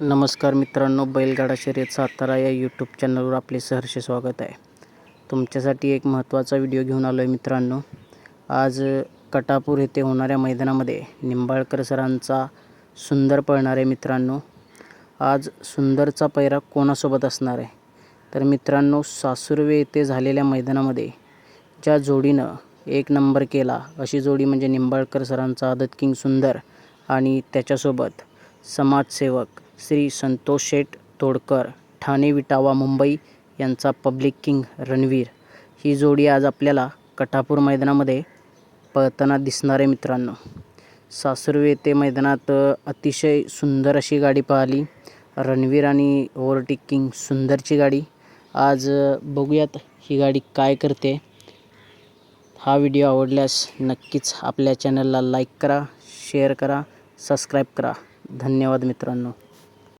नमस्कार मित्रांनो बैलगाडा शर्यत सातारा या यूट्यूब चॅनलवर आपले सहर्ष स्वागत आहे. तुमच्यासाठी एक महत्त्वाचा व्हिडिओ घेऊन आलो आहे मित्रांनो. आज कटापूर येथे होणाऱ्या मैदानामध्ये निंबाळकर सरांचा सुंदर पळणार आहे मित्रांनो. आज सुंदरचा पैरा कोणासोबत असणार आहे? तर मित्रांनो सासुर्वे येथे झालेल्या मैदानामध्ये ज्या जोडीनं एक नंबर केला अशी जोडी म्हणजे निंबाळकर सरांचा आदत किंग सुंदर आणि त्याच्यासोबत समाजसेवक श्री संतोष शेठ तोडकर ठाणे विटावा मुंबई यांचा पब्लिक किंग रणवीर. ही जोडी आज आपल्याला कठापूर मैदानामध्ये पळताना दिसणार आहे मित्रांनो. सासुर्वे येथे मैदानात अतिशय सुंदर अशी गाडी पाहिली. रणवीर आणि ओव्हरटेक किंग सुंदरची गाडी. आज बघूयात ही गाडी काय करते. हा व्हिडिओ आवडल्यास नक्कीच आपल्या चॅनलला लाईक करा शेअर करा सबस्क्राईब करा. धन्यवाद मित्रांनो.